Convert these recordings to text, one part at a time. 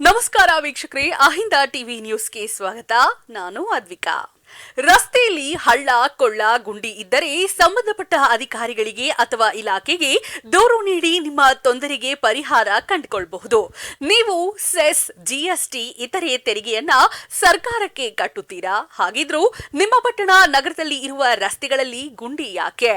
ನಮಸ್ಕಾರ ವೀಕ್ಷಕರೇ ಅಹಿಂದ ಟಿವಿ ನ್ಯೂಸ್ಗೆ ಸ್ವಾಗತ. ನಾನು ಅದ್ವಿಕಾ. ರಸ್ತೆಯಲ್ಲಿ ಹಳ್ಳ, ಕೊಳ್ಳ, ಗುಂಡಿ ಇದ್ದರೆ ಸಂಬಂಧಪಟ್ಟ ಅಧಿಕಾರಿಗಳಿಗೆ ಅಥವಾ ಇಲಾಖೆಗೆ ದೂರು ನೀಡಿ ನಿಮ್ಮ ತೊಂದರೆಗೆ ಪರಿಹಾರ ಕಂಡುಕೊಳ್ಳಬಹುದು ನೀವು ಸೆಸ್ ಜಿಎಸ್ಟಿ ಇತರೆ ತೆರಿಗೆಯನ್ನ ಸರ್ಕಾರಕ್ಕೆ ಕಟ್ಟುತ್ತೀರಾ? ಹಾಗಿದ್ರೂ ನಿಮ್ಮ ಪಟ್ಟಣ ನಗರದಲ್ಲಿ ಇರುವ ರಸ್ತೆಗಳಲ್ಲಿ ಗುಂಡಿ ಯಾಕೆ?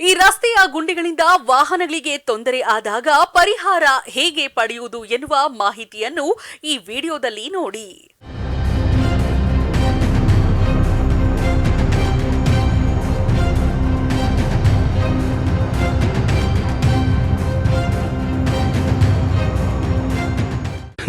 ಈ ರಸ್ತೆಯ ಗುಂಡಿಗಳಿಂದ ವಾಹನಗಳಿಗೆ ತೊಂದರೆ ಆದಾಗ ಪರಿಹಾರ ಹೇಗೆ ಪಡೆಯುವುದು ಎನ್ನುವ ಮಾಹಿತಿಯನ್ನು ಈ ವಿಡಿಯೋದಲ್ಲಿ ನೋಡಿ.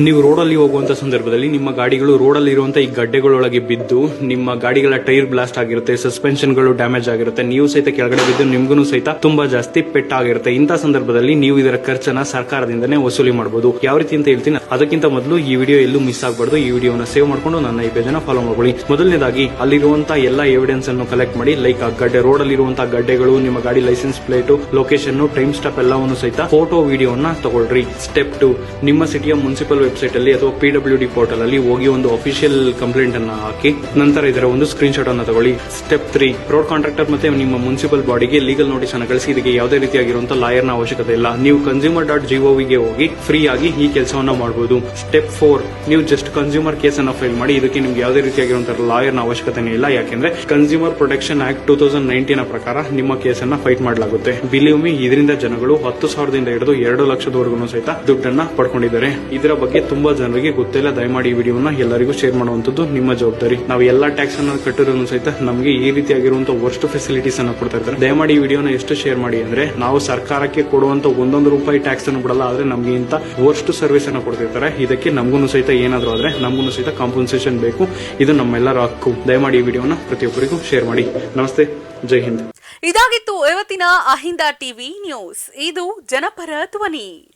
ನೀವು ರೋಡಲ್ಲಿ ಹೋಗುವಂತ ಸಂದರ್ಭದಲ್ಲಿ ನಿಮ್ಮ ಗಾಡಿಗಳು ರೋಡಲ್ಲಿ ಇರುವಂತ ಈ ಗಡ್ಡೆಗಳೊಳಗೆ ಬಿದ್ದು ನಿಮ್ಮ ಗಾಡಿಗಳ ಟೈರ್ ಬ್ಲಾಸ್ಟ್ ಆಗಿರುತ್ತೆ ಸಸ್ಪೆನ್ಷನ್ಗಳು ಡ್ಯಾಮೇಜ್ ಆಗಿರುತ್ತೆ, ನೀವು ಸಹಿತ ಕೆಳಗಡೆ ಬಿದ್ದು ನಿಮ್ಗೂ ಸಹಿತ ತುಂಬಾ ಜಾಸ್ತಿ ಪೆಟ್ಟಾಗಿರುತ್ತೆ. ಇಂಥ ಸಂದರ್ಭದಲ್ಲಿ ನೀವು ಇದರ ಖರ್ಚನ್ನ ಸರ್ಕಾರದಿಂದನೇ ವಸೂಲಿ ಮಾಡಬಹುದು ಯಾವ ರೀತಿ ಅಂತ ಹೇಳ್ತೀನಿ, ಅದಕ್ಕಿಂತ ಮೊದಲು ಈ ವಿಡಿಯೋ ಎಲ್ಲೂ ಮಿಸ್ ಆಗಬಾರ್ದು. ಈ ವಿಡಿಯೋನ ಸೇವ್ ಮಾಡ್ಕೊಂಡು ನನ್ನ ಈ ಪೇಜನ್ನ ಫಾಲೋ ಮಾಡ್ಕೊಳ್ಳಿ. ಮೊದಲನೇದಾಗಿ, ಅಲ್ಲಿರುವಂತ ಎಲ್ಲ ಎವಿಡೆನ್ಸ್ ಅನ್ನು ಕಲೆಕ್ಟ್ ಮಾಡಿ ಲೈಕ್ ಆ ಗಡ್ಡೆ ರೋಡ್ ಅಲ್ಲಿ ಇರುವಂತಹ ಗಡ್ಡೆಗಳು, ನಿಮ್ಮ ಗಾಡಿ licence plate location time stop ಎಲ್ಲವನ್ನು ಸಹಿತ ಫೋಟೋ ವಿಡಿಯೋನ ತಗೊಳ್ರಿ. ಸ್ಟೆಪ್ ಟು ನಿಮ್ಮ ಸಿಟಿಯ ಮುನ್ಸಿಪಲ್ ವೆಬ್ಸೈಟ್ ಅಲ್ಲಿ ಅಥವಾ ಪಿ ಡಬ್ಲ್ಯೂ ಡಿ ಪೋರ್ಟಲ್ ಅಲ್ಲಿ ಹೋಗಿ ಒಂದು ಅಫಿಷಿಯಲ್ ಕಂಪ್ಲೇಂಟ್ ಅನ್ನ ಹಾಕಿ, ನಂತರ ಇದರ ಒಂದು ಸ್ಕ್ರೀನ್ ಶಾಟ್ ಅನ್ನು ತಗೊಳ್ಳಿ. ಸ್ಟೆಪ್ ತ್ರೀ ರೋಡ್ ಕಾಂಟ್ರಾಕ್ಟರ್ ಮತ್ತೆ ನಿಮ್ಮ ಮುನ್ಸಿಪಲ್ ಬಾಡಿಗೆ ಲೀಗಲ್ ನೋಟಿಸ್ ಅನ್ನ ಕಳಿಸಿ. ಇದಕ್ಕೆ ಯಾವುದೇ ರೀತಿಯಾಗಿರುವಂತಹ ಲಾಯರ್ನ ಅವಶ್ಯಕತೆ ಇಲ್ಲ. ನೀವು ಕನ್ಸ್ಯೂಮರ್ ಡಾಟ್ ಜಿಒವಿಗೆ ಹೋಗಿ ಫ್ರೀ ಆಗಿ ಈ ಕೆಲಸವನ್ನ ಮಾಡಬಹುದು ಸ್ಟೆಪ್ ಫೋರ್ ನೀವು ಜಸ್ಟ್ ಕನ್ಸ್ಯೂಮರ್ ಕೇಸ್ ಅನ್ನ ಫೈಲ್ ಮಾಡಿ. ಇದಕ್ಕೆ ನಿಮ್ಗೆ ಯಾವುದೇ ರೀತಿಯಾಗಿರುವಂತಹ ಲಾಯರ್ನ ಅವಶ್ಯಕತೆ ಇಲ್ಲ. ಯಾಕೆಂದ್ರೆ consumer protection act two thousand nineteen ಪ್ರಕಾರ ನಿಮ್ಮ ಕೇಸನ್ನ ಫೈಟ್ ಮಾಡಲಾಗುತ್ತೆ. ಬಿಲೀವ್ ಮಿ ಇದರಿಂದ ಜನಗಳು ಹತ್ತು ಸಾವಿರದಿಂದ ಹಿಡಿದು ಎರಡು ಲಕ್ಷದವರೆಗೂ ಸಹಿತ ದುಡ್ಡನ್ನ ಪಡ್ಕೊಂಡಿದ್ದಾರೆ. ಇದರ ಬಗ್ಗೆ ತುಂಬಾ ಜನರಿಗೆ ಗೊತ್ತಿಲ್ಲ ದಯಮಾಡಿ ಈ ವಿಡಿಯೋನ ಎಲ್ಲರಿಗೂ ಶೇರ್ ಮಾಡುವಂತದ್ದು ನಿಮ್ಮ ಜವಾಬ್ದಾರಿ. ನಾವು ಎಲ್ಲಾ ಟ್ಯಾಕ್ಸ್ ಅನ್ನ ಕಟ್ಟಿರೋನು ಸಹಿತ ನಮಗೆ ಈ ರೀತಿಯಾಗಿರುವಂತಹ ವರ್ಸ್ಟ್ ಫೆಸಿಲಿಟೀಸ್ ಅನ್ನ ಕೊಡ್ತಾ ಇದ್ದಾರೆ ದಯಮಾಡಿ ಈ ವಿಡಿಯೋನ ಎಷ್ಟು ಶೇರ್ ಮಾಡಿ ಅಂದ್ರೆ, ನಾವು ಸರ್ಕಾರಕ್ಕೆ ಕೊಡುವಂತ ಒಂದೊಂದು ರೂಪಾಯಿ ಟ್ಯಾಕ್ಸ್ ಅನ್ನು ಬಿಡಲ್ಲ, ಆದ್ರೆ ನಮ್ಗೆ ಇಂತ ವರ್ಸ್ಟ್ ಸರ್ವಿಸ್ ಅನ್ನ ಕೊಡ್ತಿರ್ತಾರೆ. ಇದಕ್ಕೆ ನಮಗೂ ಸಹಿತ ಏನಾದ್ರು ಆದ್ರೆ ನಮಗೂ ಸಹಿತ ಕಾಂಪನ್ಸೇಷನ್ ಬೇಕು. ಇದು ನಮ್ಮೆಲ್ಲರ ಹಕ್ಕು. ದಯಮಾಡಿ ಈ ವಿಡಿಯೋನ ಪ್ರತಿಯೊಬ್ಬರಿಗೂ ಶೇರ್ ಮಾಡಿ. ನಮಸ್ತೆ. ಜೈ ಹಿಂದ್. ಇದಾಗಿತ್ತು ಇವತ್ತಿನ ಅಹಿಂದ ಟಿವಿ ನ್ಯೂಸ್. ಇದು ಜನಪರ ಧ್ವನಿ.